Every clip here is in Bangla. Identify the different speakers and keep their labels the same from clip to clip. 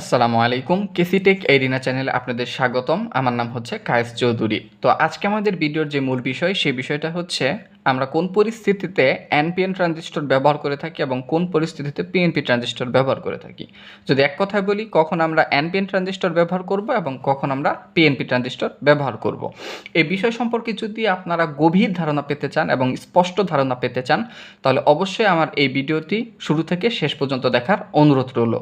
Speaker 1: আসসালামু আলাইকুম। কেসিটেক এরিনা চ্যানেলে আপনাদের স্বাগতম। আমার নাম হচ্ছে কায়েস চৌধুরী। তো আজকে আমাদের ভিডিওর যে মূল বিষয়, সেই বিষয়টা হচ্ছে আমরা কোন পরিস্থিতিতে এনপিএন ট্রানজিস্টর ব্যবহার করে থাকি এবং কোন পরিস্থিতিতে পিএনপি ট্রানজিস্টর ব্যবহার করে থাকি। যদি এক কথায় বলি, কখন আমরা এনপিএন ট্রানজিস্টর ব্যবহার করব এবং কখন আমরা পিএনপি ট্রানজিস্টর ব্যবহার করব। এই বিষয় সম্পর্কে যদি আপনারা গভীর ধারণা পেতে চান এবং স্পষ্ট ধারণা পেতে চান, তাহলে অবশ্যই আমার এই ভিডিওটি শুরু থেকে শেষ পর্যন্ত দেখার অনুরোধ রইল।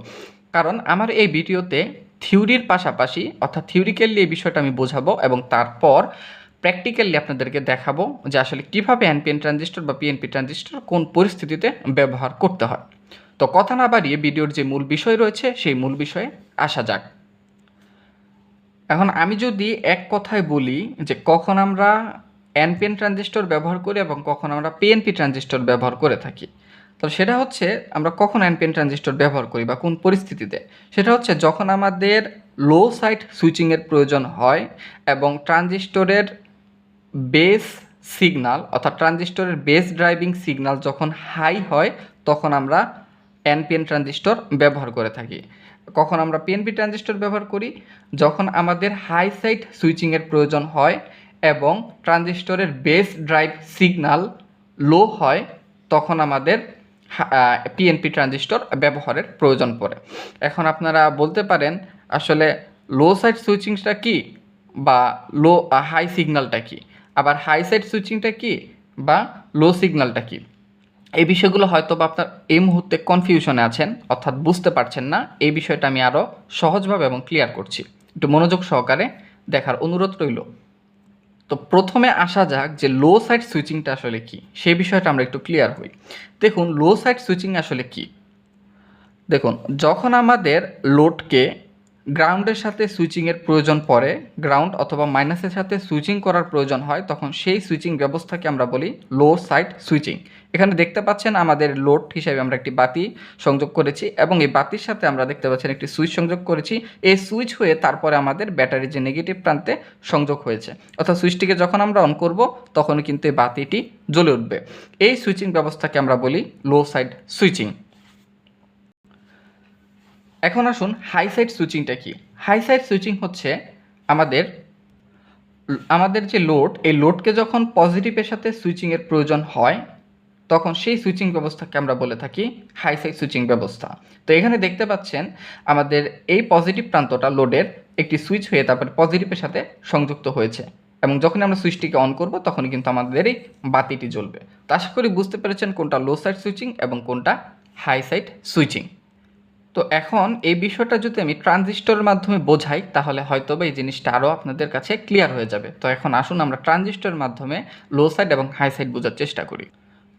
Speaker 1: কারণ আমার এই ভিডিওতে থিওরির পাশাপাশি অর্থাৎ থিওরিক্যালি এই বিষয়টা আমি বোঝাবো এবং তারপর প্র্যাকটিক্যালি আপনাদেরকে দেখাবো যে আসলে কীভাবে এনপিএন ট্রানজিস্টর বা পিএনপি ট্রানজিস্টর কোন পরিস্থিতিতে ব্যবহার করতে হয়। তো কথা না বাড়িয়ে ভিডিওর যে মূল বিষয় রয়েছে সেই মূল বিষয়ে আসা যাক। এখন আমি যদি এক কথায় বলি যে কখন আমরা এনপিএন ট্রানজিস্টর ব্যবহার করি এবং কখন আমরা পিএনপি ট্রানজিস্টর ব্যবহার করে থাকি তো সেটা হচ্ছে আমরা কখন এনপিএন ট্রানজিস্টর ব্যবহার করি বা কোন পরিস্থিতিতে? সেটা হচ্ছে যখন আমাদের লো সাইড সুইচিংয়ের প্রয়োজন হয় এবং ট্রানজিস্টরের বেস সিগনাল অর্থাৎ ট্রানজিস্টরের বেস ড্রাইভিং সিগনাল যখন হাই হয়, তখন আমরা এনপিএন ট্রানজিস্টর ব্যবহার করে থাকি। কখন আমরা পিএনপি ট্রানজিস্টর ব্যবহার করি? যখন আমাদের হাই সাইড সুইচিংয়ের প্রয়োজন হয় এবং ট্রানজিস্টরের বেস ড্রাইভ সিগনাল লো হয়, তখন আমাদের পিএনপি ট্রানজিস্টর ব্যবহারের প্রয়োজন পড়ে। এখন আপনারা বলতে পারেন, আসলে লো সাইড সুইচিংটা কি বা লো হাই সিগন্যালটা কি? আবার হাই সাইড সুইচিংটা কি বা লো সিগন্যালটা কি? এই বিষয়গুলো হয়তো বা আপনার এই মুহূর্তে কনফিউশনে আছেন, অর্থাৎ বুঝতে পারছেন না। এই বিষয়টা আমি আরও সহজভাবে এবং ক্লিয়ার করছি। একটু মনোযোগ সহকারে দেখার অনুরোধ রইল। তো প্রথমে আসা যাক যে লো সাইড সুইচিংটা আসলে কি। সেই বিষয়টা আমরা একটু ক্লিয়ার হই। দেখুন লো সাইড সুইচিং আসলে কি? দেখুন, যখন আমাদের লোডকে গ্রাউন্ডের সাথে সুইচিংয়ের প্রয়োজন পড়ে গ্রাউন্ড অথবা মাইনাসের সাথে সুইচিং করার প্রয়োজন হয়, তখন সেই সুইচিং ব্যবস্থাকে আমরা বলি লো সাইড সুইচিং এখানে দেখতে পাচ্ছেন আমাদের লোড হিসাবে আমরা একটি বাতি সংযোগ করেছি এবং এই বাতির সাথে আমরা দেখতে পাচ্ছেন একটি সুইচ সংযোগ করেছি। এই সুইচ হয়ে তারপরে আমাদের ব্যাটারির যে নেগেটিভ প্রান্তে সংযোগ হয়েছে। অর্থাৎ সুইচটিকে যখন আমরা অন করব তখন কিন্তু এই বাতিটি জ্বলে উঠবে। এই সুইচিং ব্যবস্থাকে আমরা বলি লো সাইড সুইচিং এখন আসুন হাই সাইড সুইচিংটা কি? হাই সাইড সুইচিং হচ্ছে আমাদের আমাদের যে লোড, এই লোডকে যখন পজিটিভের সাথে সুইচিংয়ের প্রয়োজন হয়, তখন সেই সুইচিং ব্যবস্থাকে আমরা বলে থাকি হাই সাইড সুইচিং ব্যবস্থা। তো এখানে দেখতে পাচ্ছেন আমাদের এই পজিটিভ প্রান্তটা লোডের একটি সুইচ হয়ে তারপরে পজিটিভের সাথে সংযুক্ত হয়েছে এবং যখন আমরা সুইচটিকে অন করব তখন কিন্তু আমাদের এই বাতিটি জ্বলবে। তো আশা করি বুঝতে পেরেছেন কোনটা লো সাইড সুইচিং এবং কোনটা হাই সাইড সুইচিং। তো এখন এই বিষয়টা যদি আমি ট্রানজিস্টরের মাধ্যমে বোঝাই, তাহলে হয়তো বা এই জিনিসটা আরও আপনাদের কাছে ক্লিয়ার হয়ে যাবে। তো এখন আসুন আমরা ট্রানজিস্টরের মাধ্যমে লো সাইড এবং হাই সাইড বোঝার চেষ্টা করি।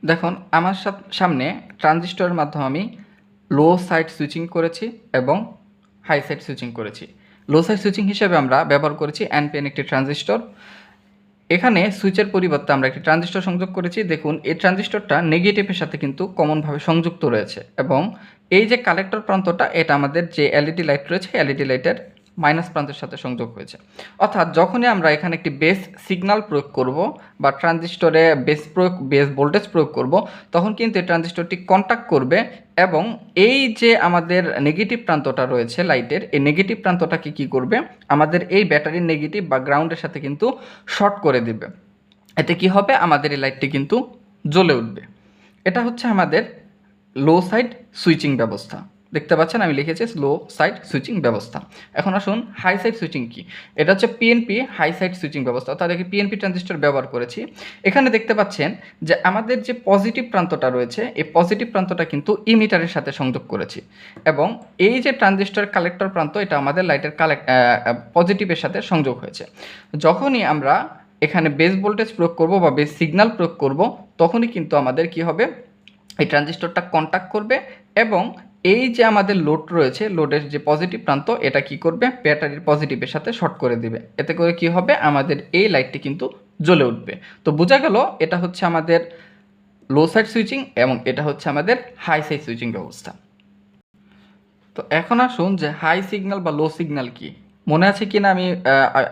Speaker 1: দেখুন, আমার সামনে ট্রানজিস্টরের মাধ্যমে আমি লো সাইড সুইচিং করেছি এবং হাই সাইড সুইচিং করেছি। লো সাইড সুইচিং হিসেবে আমরা ব্যবহার করেছি এনপিএন একটি ট্রানজিস্টর। এখানে সুইচের পরিবর্তে আমরা একটি ট্রানজিস্টর সংযোগ করেছি। দেখুন, এই ট্রানজিস্টরটা নেগেটিভের সাথে কিন্তু কমনভাবে সংযুক্ত রয়েছে এবং এই যে কালেক্টর প্রান্তটা, এটা আমাদের যে এলইডি লাইট রয়েছে এলইডি লাইটের মাইনাস প্রান্তের সাথে সংযোগ হয়েছে। অর্থাৎ যখনই আমরা এখানে একটি বেস সিগন্যাল প্রয়োগ করব বা ট্রানজিস্টরে বেস প্রয়োগ বেস ভোল্টেজ প্রয়োগ করব, তখন কিন্তু এই ট্রানজিস্টরটি কন্ট্যাক্ট করবে এবং এই যে আমাদের নেগেটিভ প্রান্তটা রয়েছে লাইটের এই নেগেটিভ প্রান্তটাকে কি করবে? আমাদের এই ব্যাটারির নেগেটিভ বা গ্রাউন্ডের সাথে কিন্তু শর্ট করে দিবে। এতে কি হবে? আমাদের এই লাইটটি কিন্তু জ্বলে উঠবে। এটা হচ্ছে আমাদের লো সাইড সুইচিং ব্যবস্থা। দেখতে পাচ্ছেন আমি লিখেছি স্লো সাইড সুইচিং ব্যবস্থা। এখন আসুন হাই সাইড সুইচিং কি? এটা হচ্ছে পিএনপি হাই সাইড সুইচিং ব্যবস্থা। অর্থাৎ একে পিএনপি ট্রানজিস্টর ব্যবহার করেছি। এখানে দেখতে পাচ্ছেন যে আমাদের যে পজিটিভ প্রান্তটা রয়েছে, এই পজিটিভ প্রান্তটা কিন্তু ইমিটারের সাথে সংযোগ করেছি। এবং এই যে ট্রানজিস্টর কালেক্টর প্রান্ত, এটা আমাদের লাইটের কালেক্ট পজিটিভের সাথে সংযোগ হয়েছে। যখনই আমরা এখানে বেস ভোল্টেজ প্রয়োগ করব বা বেস সিগন্যাল প্রয়োগ করব, তখনই কিন্তু আমাদের কি হবে? এই ট্রানজিস্টরটা কন্ট্যাক্ট করবে এবং এই যে আমাদের লোড রয়েছে লোডের যে পজিটিভ প্রান্ত, এটা কি করবে? ব্যাটারির পজিটিভের সাথে শর্ট করে দিবে। এতে করে কি হবে? আমাদের এই লাইটটি কিন্তু জ্বলে উঠবে। তো বোঝা গেল, এটা হচ্ছে আমাদের লো সাইড সুইচিং এবং এটা হচ্ছে আমাদের হাই সাইড সুইচিং ব্যবস্থা। তো এখন আসুন যে হাই সিগন্যাল বা লো সিগন্যাল কি? মনে আছে কি না আমি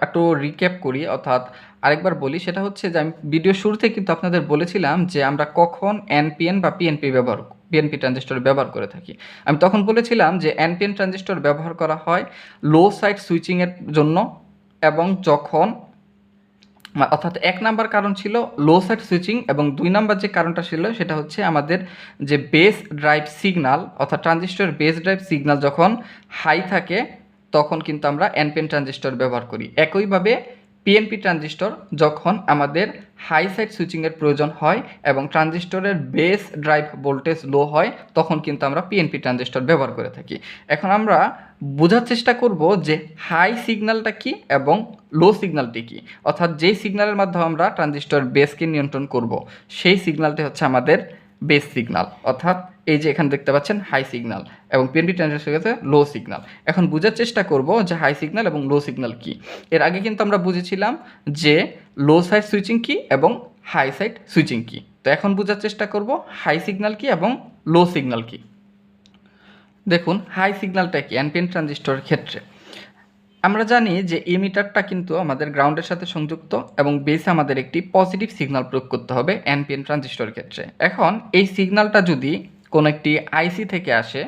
Speaker 1: একটু রিক্যাপ করি, অর্থাৎ আরেকবার বলি, সেটা হচ্ছে যে আমি ভিডিও শুরুতে কিন্তু আপনাদের বলেছিলাম যে আমরা কখন এনপিএন বা পিএনপি ব্যবহার বিএনপি ট্রানজিস্টর ব্যবহার করে থাকি। আমি তখন বলেছিলাম যে এনপিএন ট্রানজিস্টর ব্যবহার করা হয় লো সাইড সুইচিংয়ের জন্য এবং যখন অর্থাৎ এক নাম্বার কারণ ছিল লো সাইড সুইচিং এবং দুই নাম্বার যে কারণটা ছিল সেটা হচ্ছে আমাদের যে বেস ড্রাইভ সিগনাল অর্থাৎ ট্রানজিস্টর বেস ড্রাইভ সিগনাল যখন হাই থাকে, তখন কিন্তু আমরা এনপিএন ট্রানজিস্টর ব্যবহার করি। একইভাবে পিএনপি ট্রানজিস্টর যখন আমাদের হাই সাইড সুইচিংয়ের প্রয়োজন হয় এবং ট্রানজিস্টরের বেস ড্রাইভ ভোল্টেজ লো হয়, তখন কিন্তু আমরা পিএনপি ট্রানজিস্টর ব্যবহার করে থাকি। এখন আমরা বোঝার চেষ্টা করব যে হাই সিগন্যালটা কি এবং লো সিগন্যালটি কি। অর্থাৎ যেই সিগন্যালের মাধ্যমে আমরা ট্রানজিস্টর বেসকে নিয়ন্ত্রণ করব, সেই সিগন্যালটি হচ্ছে আমাদের বেস সিগন্যাল অর্থাৎ এই যে এখানে দেখতে পাচ্ছেন হাই সিগন্যাল এবং পিএনপি ট্রানজিস্টর হচ্ছে লো সিগন্যাল এখন বোঝার চেষ্টা করব যে হাই সিগন্যাল এবং লো সিগন্যাল কি। এর আগে কিন্তু আমরা বুঝেছিলাম যে লো সাইড সুইচিং কি এবং হাই সাইড সুইচিং কি। তো এখন বোঝার চেষ্টা করব হাই সিগন্যাল কি এবং লো সিগন্যাল কি। দেখুন হাই সিগন্যালটা কি এনপিএন ট্রানজিস্টরের ক্ষেত্রে। আমরা জানি যে ইমিটারটা কিন্তু আমাদের গ্রাউন্ডের সাথে সংযুক্ত এবং বেসে আমাদের একটি পজিটিভ সিগন্যাল প্রয়োগ করতে হবে এনপিএন ট্রানজিস্টর ক্ষেত্রে। এখন এই সিগন্যালটা যদি কোনো একটি আইসি থেকে আসে,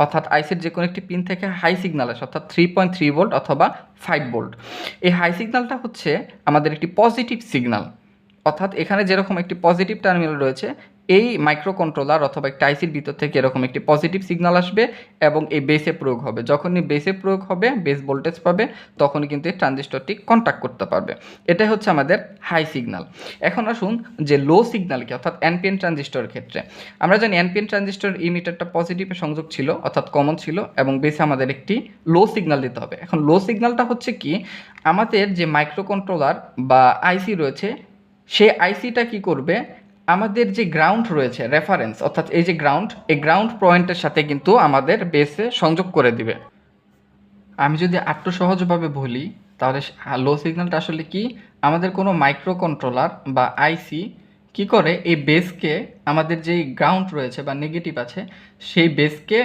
Speaker 1: অর্থাৎ আইসির যে কোনো একটি পিন থেকে হাই সিগন্যাল আসে, অর্থাৎ থ্রি পয়েন্ট থ্রি ভোল্ট অথবা ফাইভ ভোল্ট এই হাই সিগন্যালটা হচ্ছে আমাদের একটি পজিটিভ সিগন্যাল অর্থাৎ এখানে যেরকম একটি পজিটিভ টার্মিনাল রয়েছে এই মাইক্রো কন্ট্রোলার অথবা একটা আইসির ভিতর থেকে এরকম একটি পজিটিভ সিগনাল আসবে এবং এই বেসে প্রয়োগ হবে। যখনই বেসে প্রয়োগ হবে বেস ভোল্টেজ পাবে, তখনই কিন্তু এই ট্রানজিস্টরটি কন্ট্যাক্ট করতে পারবে। এটাই হচ্ছে আমাদের হাই সিগনাল এখন আসুন যে লো সিগন্যাল কি, অর্থাৎ এনপিএন ট্রানজিস্টরের ক্ষেত্রে। আমরা জানি এনপিএন ট্রানজিস্টর ইমিটারটা পজিটিভে সংযোগ ছিল, অর্থাৎ কমন ছিল এবং বেসে আমাদের একটি লো সিগনাল দিতে হবে। এখন লো সিগন্যালটা হচ্ছে কি, আমাদের যে মাইক্রো কন্ট্রোলার বা আইসি রয়েছে, সে আইসিটা কি করবে? আমাদের যে গ্রাউন্ড রয়েছে রেফারেন্স অর্থাৎ এই যে গ্রাউন্ড এই গ্রাউন্ড পয়েন্টের সাথে কিন্তু আমাদের বেসে সংযোগ করে দিবে। আমি যদি আটটু সহজভাবে বলি, তাহলে লো সিগন্যালটা আসলে কি? আমাদের কোনো মাইক্রো কন্ট্রোলার বা আইসি কি করে? এই বেসকে আমাদের যেই গ্রাউন্ড রয়েছে বা নেগেটিভ আছে, সেই বেসকে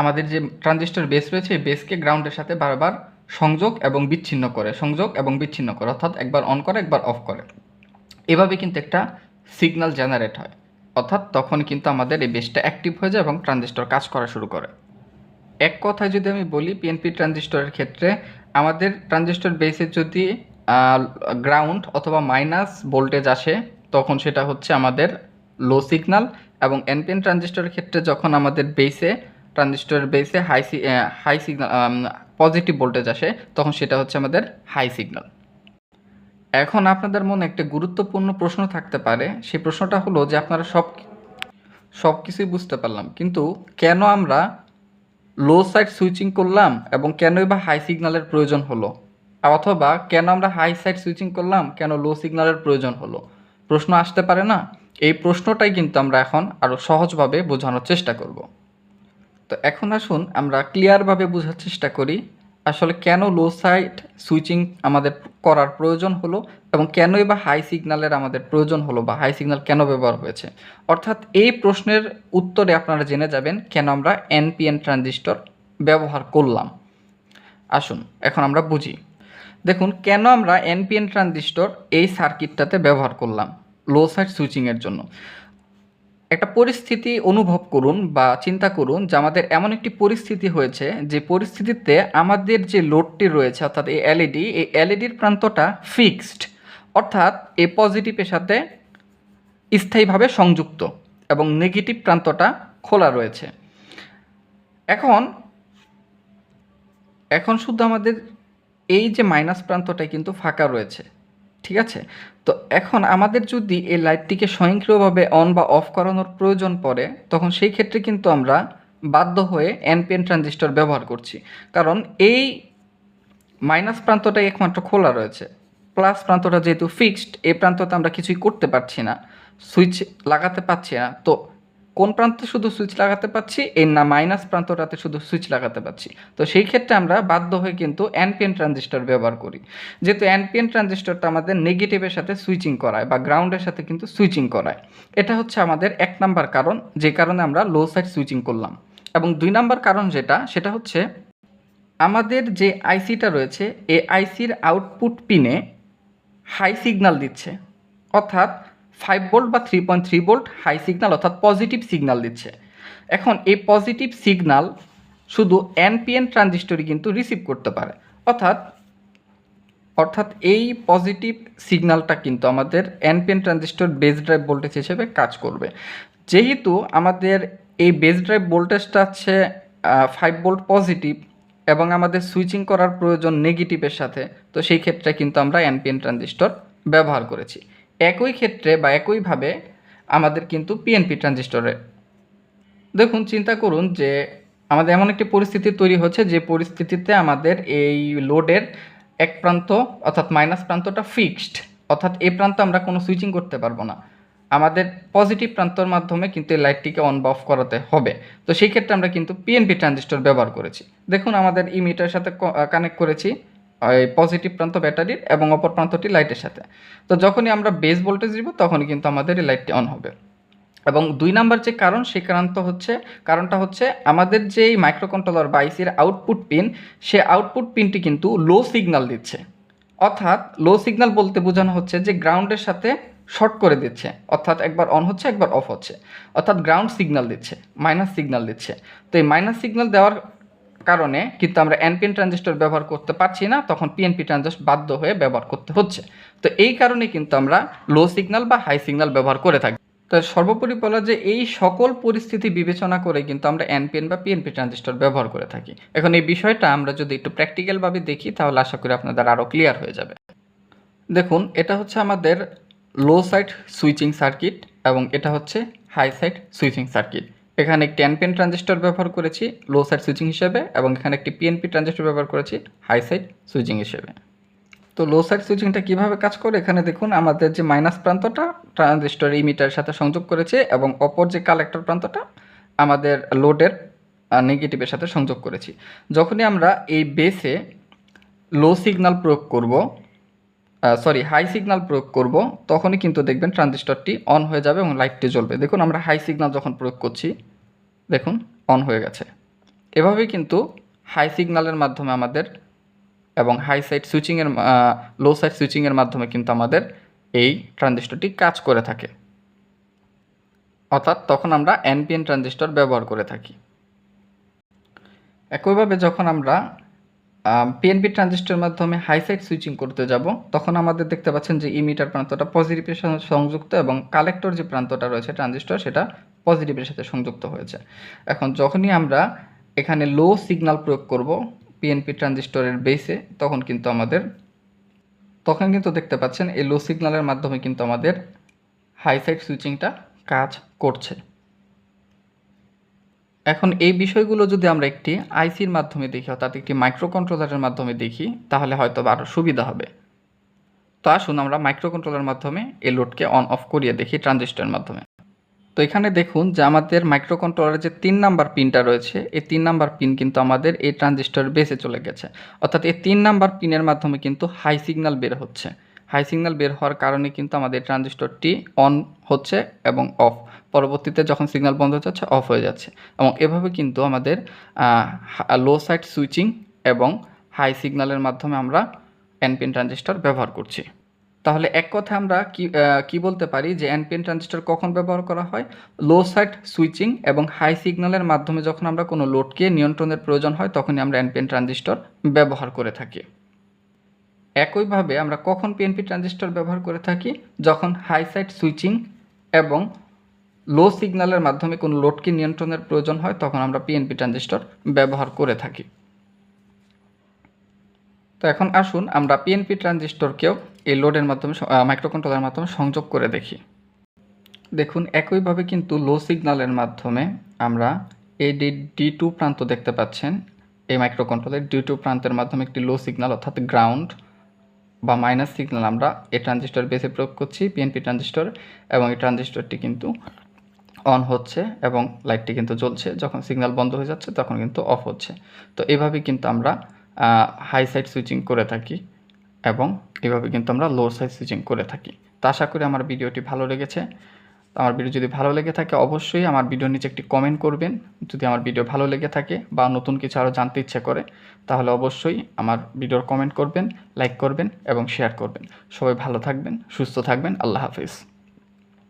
Speaker 1: আমাদের যে ট্রানজিস্টর বেস রয়েছে এই বেসকে গ্রাউন্ডের সাথে বারবার সংযোগ এবং বিচ্ছিন্ন করে, সংযোগ এবং বিচ্ছিন্ন করে, অর্থাৎ একবার অন করে, একবার অফ করে। এভাবে কিন্তু একটা সিগন্যাল জেনারেট হয়। অর্থাৎ তখন কিন্তু আমাদের এই বেসটা অ্যাক্টিভ হয়ে যায় এবং ট্রানজিস্টর কাজ করা শুরু করে। এক কথায় যদি আমি বলি পিএনপি ট্রানজিস্টরের ক্ষেত্রে আমাদের ট্রানজিস্টর বেসে যদি গ্রাউন্ড অথবা মাইনাস ভোল্টেজ আসে, তখন সেটা হচ্ছে আমাদের লো সিগনাল এবং এনপিএন ট্রানজিস্টরের ক্ষেত্রে যখন আমাদের বেসে ট্রানজিস্টরের বেসে high high signal positive voltage আসে, তখন সেটা হচ্ছে আমাদের হাই সিগন্যাল এখন আপনাদের মনে একটা গুরুত্বপূর্ণ প্রশ্ন থাকতে পারে। সেই প্রশ্নটা হলো যে আপনারা সব সব কিছুই বুঝতে পারলাম। কিন্তু কেন আমরা লো সাইড সুইচিং করলাম এবং কেনই বা হাই সিগন্যালের প্রয়োজন হলো? অথবা কেন আমরা হাই সাইড সুইচিং করলাম, কেন লো সিগন্যালের প্রয়োজন হলো? প্রশ্ন আসতে পারে না? এই প্রশ্নটাই কিন্তু আমরা এখন আরও সহজভাবে বোঝানোর চেষ্টা করব। তো এখন আসুন আমরা ক্লিয়ারভাবে বোঝার চেষ্টা করি। আসলে কেন লো সাইড সুইচিং আমাদের করার প্রয়োজন হলো এবং কেনই বা হাই সিগন্যালের আমাদের প্রয়োজন হলো বা হাই সিগন্যাল কেন ব্যবহার হয়েছে? অর্থাৎ এই প্রশ্নের উত্তরে আপনারা জেনে যাবেন কেন আমরা এনপিএন ট্রানজিস্টর ব্যবহার করলাম। আসুন, এখন আমরা বুঝি। দেখুন, কেন আমরা এনপিএন ট্রানজিস্টর এই সার্কিটটাতে ব্যবহার করলাম লো সাইড সুইচিংয়ের জন্য? একটা পরিস্থিতি অনুভব করুন বা চিন্তা করুন যে আমাদের এমন একটি পরিস্থিতি হয়েছে যে পরিস্থিতিতে আমাদের যে লোডটি রয়েছে, অর্থাৎ এই এলইডি এই এলইডির প্রান্তটা ফিক্সড অর্থাৎ এ পজিটিভের সাথে স্থায়ীভাবে সংযুক্ত এবং নেগেটিভ প্রান্তটা খোলা রয়েছে। এখন এখন শুধু আমাদের এই যে মাইনাস প্রান্তটাই কিন্তু ফাঁকা রয়েছে। ঠিক আছে? তো এখন আমাদের যদি এই লাইটটিকে স্বয়ংক্রিয়ভাবে অন বা অফ করানোর প্রয়োজন পড়ে, তখন সেই ক্ষেত্রে কিন্তু আমরা বাধ্য হয়ে এনপিএন ট্রানজিস্টর ব্যবহার করছি। কারণ এই মাইনাস প্রান্তটাই একমাত্র খোলা রয়েছে। প্লাস প্রান্তটা যেহেতু ফিক্সড এই প্রান্ততে আমরা কিছুই করতে পারছি না। সুইচ লাগাতে পারছি না। তো কোন প্রান্তে শুধু সুইচ লাগাতে পাচ্ছি এই না মাইনাস প্রান্তটাতে শুধু সুইচ লাগাতে পাচ্ছি। তো সেই ক্ষেত্রে আমরা বাধ্য হয়ে কিন্তু এনপিএন ট্রানজিস্টর ব্যবহার করি। যেহেতু এনপিএন ট্রানজিস্টরটা আমাদের নেগেটিভের সাথে সুইচিং করায় বা গ্রাউন্ডের সাথে কিন্তু সুইচিং করায়। এটা হচ্ছে আমাদের এক নাম্বার কারণ, যে কারণে আমরা লো সাইড সুইচিং করলাম। এবং দুই নাম্বার কারণ যেটা, সেটা হচ্ছে আমাদের যে আইসিটা রয়েছে, এ আইসির আউটপুট পিনে হাই সিগন্যাল দিচ্ছে। অর্থাৎ ফাইভ ভোল্ট বা three point three volt high signal অর্থাৎ পজিটিভ সিগনাল দিচ্ছে। এখন এই পজিটিভ সিগনাল শুধু এনপিএন ট্রানজিস্টরই কিন্তু রিসিভ করতে পারে। অর্থাৎ অর্থাৎ এই পজিটিভ সিগনালটা কিন্তু আমাদের NPN transistor base drive voltage হিসেবে কাজ করবে। যেহেতু আমাদের এই বেস ড্রাইভ ভোল্টেজটা হচ্ছে ফাইভ ভোল্ট পজিটিভ এবং আমাদের সুইচিং করার প্রয়োজন নেগেটিভের সাথে, তো সেই ক্ষেত্রে কিন্তু আমরা এনপিএন ট্রানজিস্টর ব্যবহার করেছি। একই ক্ষেত্রে বা একইভাবে আমাদের কিন্তু পিএনপি ট্রানজিস্টরে দেখুন, চিন্তা করুন যে আমাদের এমন একটি পরিস্থিতি তৈরি হচ্ছে যে পরিস্থিতিতে আমাদের এই লোডের এক প্রান্ত অর্থাৎ মাইনাস প্রান্তটা ফিক্সড অর্থাৎ এই প্রান্ত আমরা কোনো সুইচিং করতে পারব না। আমাদের পজিটিভ প্রান্তর মাধ্যমে কিন্তু এই লাইটটিকে অন বা অফ করাতে হবে। তো সেই ক্ষেত্রে আমরা কিন্তু পিএনপি ট্রানজিস্টর ব্যবহার করেছি। দেখুন, আমাদের ইমিটার সাথে কানেক্ট করেছি। পজিটিভ প্রান্ত ব্যাটারির এবং অপর প্রান্তটি লাইটের সাথে। তো যখনই আমরা বেস ভোল্টেজ দিব তখনই কিন্তু আমাদের এই লাইটটি অন হবে। এবং দুই নাম্বার যে কারণ সেই কারণটা হচ্ছে কারণটা হচ্ছে আমাদের যে এই মাইক্রোকন্ট্রোলার বা আইসির আউটপুট পিন সে আউটপুট পিনটি কিন্তু লো সিগন্যাল দিচ্ছে। অর্থাৎ লো সিগন্যাল বলতে বোঝানো হচ্ছে যে গ্রাউন্ডের সাথে শর্ট করে দিচ্ছে। অর্থাৎ একবার অন হচ্ছে, একবার অফ হচ্ছে। অর্থাৎ গ্রাউন্ড সিগন্যাল দিচ্ছে মাইনাস সিগন্যাল দিচ্ছে। তো এই মাইনাস সিগন্যাল দেওয়ার কারণে কিন্তু আমরা এনপিএন ট্রানজিস্টর ব্যবহার করতে পারছি না, তখন পিএনপি ট্রানজিস্টর বাধ্য হয়ে ব্যবহার করতে হচ্ছে। তো এই কারণে কিন্তু আমরা লো সিগন্যাল বা হাই সিগন্যাল ব্যবহার করে থাকি। তো সর্বোপরি বলা যে এই সকল পরিস্থিতি বিবেচনা করে কিন্তু আমরা এনপিএন বা পিএনপি ট্রানজিস্টর ব্যবহার করে থাকি। এখন এই বিষয়টা আমরা যদি একটু প্র্যাকটিক্যালভাবে দেখি, তাহলে আশা করি আপনাদের আরও ক্লিয়ার হয়ে যাবে। দেখুন, এটা হচ্ছে আমাদের লো সাইড সুইচিং সার্কিট এবং এটা হচ্ছে হাই সাইড সুইচিং সার্কিট এখানে একটি এনপিএন ট্রানজিস্টর ব্যবহার করেছি লো সাইড সুইচিং হিসেবে, এবং এখানে একটি পিএনপি ট্রানজিস্টর ব্যবহার করেছি হাই সাইড সুইচিং হিসেবে। তো লো সাইড সুইচিংটা কীভাবে কাজ করে? এখানে দেখুন, আমাদের যে মাইনাস প্রান্তটা ট্রানজিস্টর ইমিটারের সাথে সংযোগ করেছে, এবং অপর যে কালেক্টর প্রান্তটা, আমাদের লোডের নেগেটিভের সাথে সংযোগ করেছি। যখনই আমরা এই বেসে লো সিগন্যাল প্রয়োগ করব সরি হাই সিগনাল প্রয়োগ করব, তখনই কিন্তু দেখবেন ট্রানজিস্টরটি অন হয়ে যাবে এবং লাইটটি জ্বলবে। দেখুন, আমরা হাই সিগনাল যখন প্রয়োগ করছি, দেখুন অন হয়ে গেছে। এভাবেই কিন্তু হাই সিগনালের মাধ্যমে আমাদের এবং হাই সাইড সুইচিংয়ের লো সাইড সুইচিংয়ের মাধ্যমে কিন্তু আমাদের এই ট্রানজিস্টরটি কাজ করে থাকে। অর্থাৎ তখন আমরা এনপিএন ট্রানজিস্টর ব্যবহার করে থাকি। একইভাবে যখন আমরা পিএনপি ট্রানজিস্টরের মাধ্যমে হাই সাইড সুইচিং করতে যাব। তখন আমাদের দেখতে পাচ্ছেন যে ইমিটার প্রান্তটা পজিটিভের সাথে সংযুক্ত এবং কালেক্টর যে প্রান্তটা রয়েছে ট্রানজিস্টর সেটা পজিটিভের সাথে সংযুক্ত হয়েছে। এখন যখনই আমরা এখানে লো সিগনাল প্রয়োগ করব পিএনপি ট্রানজিস্টরের বেসে তখন কিন্তু আমাদের, তখন কিন্তু দেখতে পাচ্ছেন এই লো সিগনালের মাধ্যমে কিন্তু আমাদের হাই সাইড সুইচিংটা কাজ করছে। এখন এই বিষয়গুলো যদি আমরা একটি আইসির মাধ্যমে দেখি, অর্থাৎ একটি মাইক্রো কন্ট্রোলারের মাধ্যমে দেখি, তাহলে হয়তো আরও সুবিধা হবে। তো আসুন আমরা মাইক্রো কন্ট্রোলার মাধ্যমে এই লোডকে অন অফ করিয়ে দেখি ট্রানজিস্টরের মাধ্যমে। তো এখানে দেখুন যে আমাদের মাইক্রো কন্ট্রোলারের যে তিন নাম্বার পিনটা রয়েছে, এই তিন নাম্বার পিন কিন্তু আমাদের এই ট্রানজিস্টর বেসে চলে গেছে। অর্থাৎ এই তিন নাম্বার পিনের মাধ্যমে কিন্তু হাই সিগন্যাল বের হচ্ছে। হাই সিগন্যাল বের হওয়ার কারণে কিন্তু আমাদের ট্রানজিস্টরটি অন হচ্ছে এবং অফ পরবর্তীতে যখন সিগন্যাল বন্ধ হয়ে যাচ্ছে অফ হয়ে যাচ্ছে। এবং এভাবে কিন্তু আমাদের লো সাইড সুইচিং এবং হাই সিগন্যালের মাধ্যমে আমরা এনপিএন ট্রানজিস্টর ব্যবহার করছি। তাহলে এক কথা আমরা কি কি বলতে পারি যে এনপিএন ট্রানজিস্টর কখন ব্যবহার করা হয়? লো সাইড সুইচিং এবং হাই সিগন্যালের মাধ্যমে যখন আমরা কোনো লোডকে নিয়ন্ত্রণের প্রয়োজন হয়, তখনই আমরা এনপিএন ট্রানজিস্টর ব্যবহার করে থাকি। একইভাবে আমরা কখন পিএনপি ট্রানজিস্টর ব্যবহার করে থাকি? যখন হাই সাইড সুইচিং এবং লো সিগন্যালের মাধ্যমে কোনো লোডকে নিয়ন্ত্রণের প্রয়োজন হয়, তখন আমরা পিএনপি ট্রানজিস্টর ব্যবহার করে থাকি। তো এখন আসুন আমরা পিএনপি ট্রানজিস্টরকেও এই লোডের মাধ্যমে মাইক্রোকন্ট্রোলারের মাধ্যমে সংযোগ করে দেখি। দেখুন, একইভাবে কিন্তু লো সিগন্যালের মাধ্যমে আমরা এই ডি ডি টু প্রান্ত দেখতে পাচ্ছেন, এই মাইক্রোকন্ট্রোলের ডি টু প্রান্তের মাধ্যমে একটি লো সিগন্যাল অর্থাৎ গ্রাউন্ড বা মাইনাস সিগন্যাল আমরা এই ট্রানজিস্টর বেসে প্রয়োগ করছি পিএনপি ট্রানজিস্টর, এবং এই ট্রানজিস্টরটি কিন্তু অন হচ্ছে এবং লাইটটি কিন্তু জ্বলছে। যখন সিগন্যাল বন্ধ হয়ে যাচ্ছে, তখন কিন্তু অফ হচ্ছে। তো এভাবে কিন্তু আমরা হাই সাইড সুইচিং করে থাকি এবং এভাবে কিন্তু আমরা লো সাইড সুইচিং করে থাকি। তো আশা করি আমার ভিডিওটি ভালো লেগেছে। আমার ভিডিও যদি ভালো লেগে থাকে, অবশ্যই আমার ভিডিওর নিচে একটি কমেন্ট করবেন। যদি আমার ভিডিও ভালো লেগে থাকে বা নতুন কিছু আরও জানতে ইচ্ছে করে, তাহলে অবশ্যই আমার ভিডিওর কমেন্ট করবেন লাইক করবেন এবং শেয়ার করবেন। সবাই ভালো থাকবেন, সুস্থ থাকবেন। আল্লাহ হাফিজ।